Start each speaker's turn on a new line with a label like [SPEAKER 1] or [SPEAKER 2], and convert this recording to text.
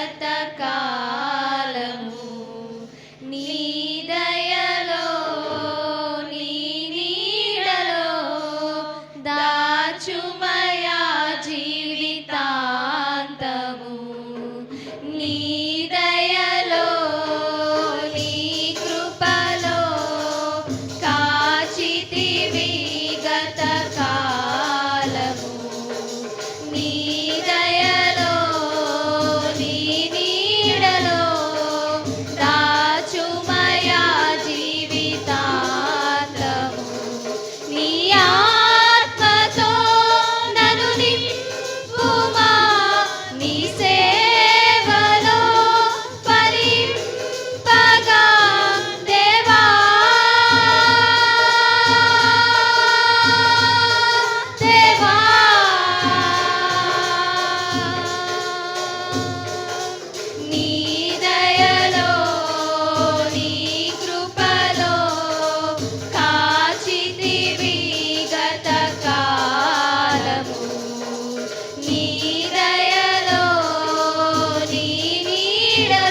[SPEAKER 1] శాశ్వతకాలము నీ దయలో నీ నీడలో దాచుమయా జీవితాంతము. నీ దయలో నీ కృపలో కాచితివి గతకాలము. నీ விட